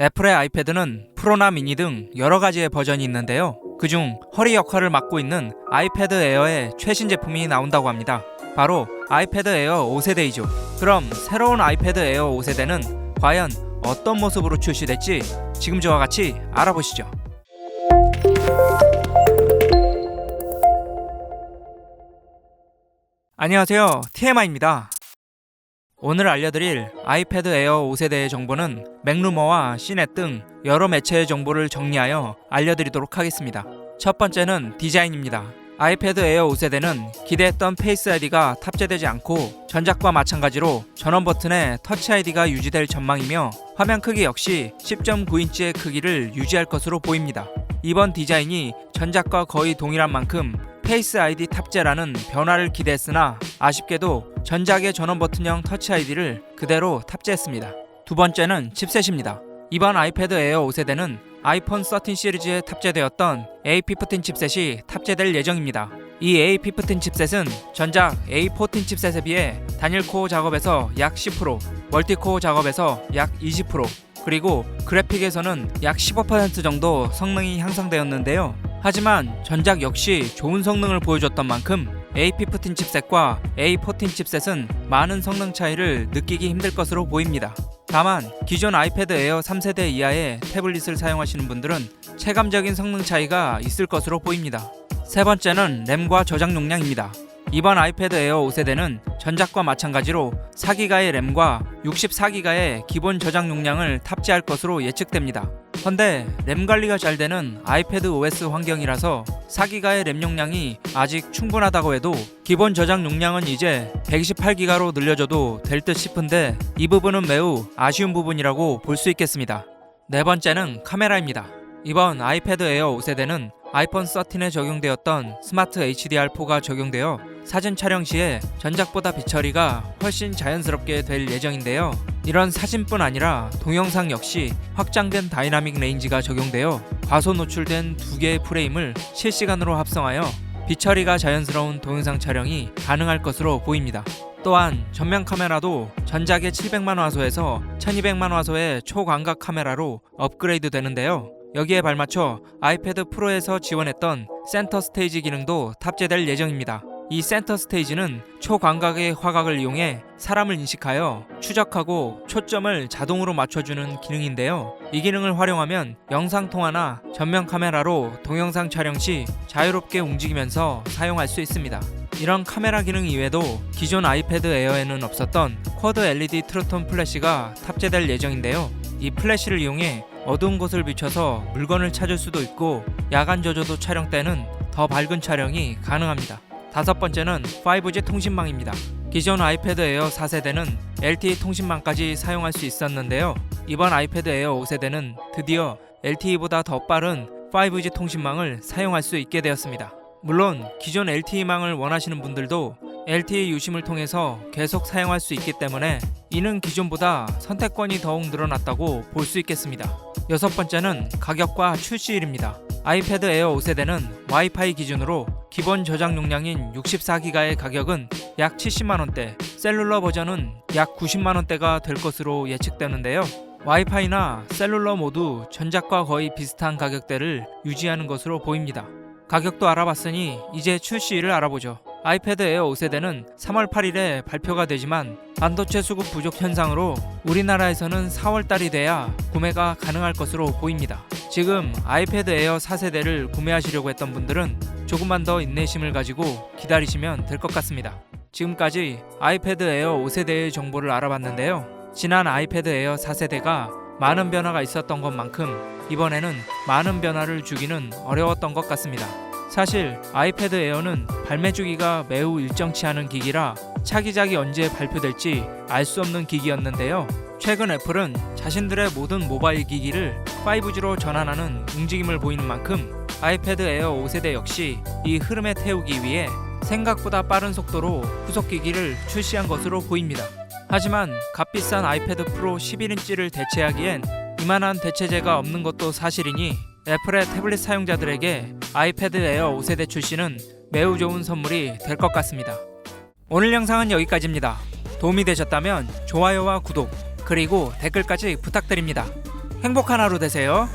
애플의 아이패드는 프로나 미니 등 여러 가지의 버전이 있는데요. 그중 허리 역할을 맡고 있는 아이패드 에어의 최신 제품이 나온다고 합니다. 바로 아이패드 에어 5세대이죠. 그럼 새로운 아이패드 에어 5세대는 과연 어떤 모습으로 출시될지 지금 저와 같이 알아보시죠. 안녕하세요. TMI입니다. 오늘 알려드릴 아이패드 에어 5세대의 정보는 맥루머와 시넷 등 여러 매체의 정보를 정리하여 알려드리도록 하겠습니다. 첫 번째는 디자인입니다. 아이패드 에어 5세대는 기대했던 페이스 아이디가 탑재되지 않고 전작과 마찬가지로 전원 버튼에 터치 아이디가 유지될 전망이며 화면 크기 역시 10.9인치의 크기를 유지할 것으로 보입니다. 이번 디자인이 전작과 거의 동일한 만큼 페이스 아이디 탑재라는 변화를 기대했으나 아쉽게도 전작의 전원 버튼형 터치 아이디를 그대로 탑재했습니다. 두 번째는 칩셋입니다. 이번 아이패드 에어 5세대는 아이폰 13 시리즈에 탑재되었던 A15 칩셋이 탑재될 예정입니다. 이 A15 칩셋은 전작 A14 칩셋에 비해 단일 코어 작업에서 약 10%, 멀티 코어 작업에서 약 20%, 그리고 그래픽에서는 약 15% 정도 성능이 향상되었는데요. 하지만 전작 역시 좋은 성능을 보여줬던 만큼 A15 칩셋과 A14 칩셋은 많은 성능 차이를 느끼기 힘들 것으로 보입니다. 다만 기존 아이패드 에어 3세대 이하의 태블릿을 사용하시는 분들은 체감적인 성능 차이가 있을 것으로 보입니다. 세 번째는 램과 저장 용량입니다. 이번 아이패드 에어 5세대는 전작과 마찬가지로 4기가의 램과 64기가의 기본 저장 용량을 탑재할 것으로 예측됩니다. 헌데 램 관리가 잘 되는 아이패드 OS 환경이라서 4기가의 램 용량이 아직 충분하다고 해도 기본 저장 용량은 이제 128기가로 늘려줘도 될 듯 싶은데 이 부분은 매우 아쉬운 부분이라고 볼 수 있겠습니다. 네 번째는 카메라입니다. 이번 아이패드 에어 5세대는 아이폰 13에 적용되었던 스마트 HDR4가 적용되어 사진 촬영 시에 전작보다 비처리가 훨씬 자연스럽게 될 예정인데요. 이런 사진뿐 아니라 동영상 역시 확장된 다이나믹 레인지가 적용되어 과소 노출된 두 개의 프레임을 실시간으로 합성하여 비처리가 자연스러운 동영상 촬영이 가능할 것으로 보입니다. 또한 전면 카메라도 전작의 700만 화소에서 1200만 화소의 초광각 카메라로 업그레이드 되는데요. 여기에 발맞춰 아이패드 프로에서 지원했던 센터 스테이지 기능도 탑재될 예정입니다. 이 센터 스테이지는 초광각의 화각을 이용해 사람을 인식하여 추적하고 초점을 자동으로 맞춰주는 기능인데요. 이 기능을 활용하면 영상 통화나 전면 카메라로 동영상 촬영 시 자유롭게 움직이면서 사용할 수 있습니다. 이런 카메라 기능 이외에도 기존 아이패드 에어에는 없었던 쿼드 LED 트루톤 플래시가 탑재될 예정인데요. 이 플래시를 이용해 어두운 곳을 비춰서 물건을 찾을 수도 있고 야간 조조도 촬영 때는 더 밝은 촬영이 가능합니다. 다섯 번째는 5G 통신망입니다. 기존 아이패드 에어 4세대는 LTE 통신망까지 사용할 수 있었는데요. 이번 아이패드 에어 5세대는 드디어 LTE보다 더 빠른 5G 통신망을 사용할 수 있게 되었습니다. 물론 기존 LTE망을 원하시는 분들도 LTE 유심을 통해서 계속 사용할 수 있기 때문에 이는 기존보다 선택권이 더욱 늘어났다고 볼 수 있겠습니다. 여섯 번째는 가격과 출시일입니다. 아이패드 에어 5세대는 와이파이 기준으로 기본 저장 용량인 64기가의 가격은 약 70만원대, 셀룰러 버전은 약 90만원대가 될 것으로 예측되는데요. 와이파이나 셀룰러 모두 전작과 거의 비슷한 가격대를 유지하는 것으로 보입니다. 가격도 알아봤으니 이제 출시일을 알아보죠. 아이패드 에어 5세대는 3월 8일에 발표가 되지만 반도체 수급 부족 현상으로 우리나라에서는 4월 달이 돼야 구매가 가능할 것으로 보입니다. 지금 아이패드 에어 4세대를 구매하시려고 했던 분들은 조금만 더 인내심을 가지고 기다리시면 될 것 같습니다. 지금까지 아이패드 에어 5세대의 정보를 알아봤는데요. 지난 아이패드 에어 4세대가 많은 변화가 있었던 것만큼 이번에는 많은 변화를 주기는 어려웠던 것 같습니다. 사실 아이패드 에어는 발매 주기가 매우 일정치 않은 기기라 차기작이 언제 발표될지 알 수 없는 기기였는데요. 최근 애플은 자신들의 모든 모바일 기기를 5G로 전환하는 움직임을 보이는 만큼 아이패드 에어 5세대 역시 이 흐름에 태우기 위해 생각보다 빠른 속도로 후속 기기를 출시한 것으로 보입니다. 하지만 값비싼 아이패드 프로 11인치를 대체하기엔 이만한 대체제가 없는 것도 사실이니 애플의 태블릿 사용자들에게 아이패드 에어 5세대 출시는 매우 좋은 선물이 될 것 같습니다. 오늘 영상은 여기까지입니다. 도움이 되셨다면 좋아요와 구독 그리고 댓글까지 부탁드립니다. 행복한 하루 되세요.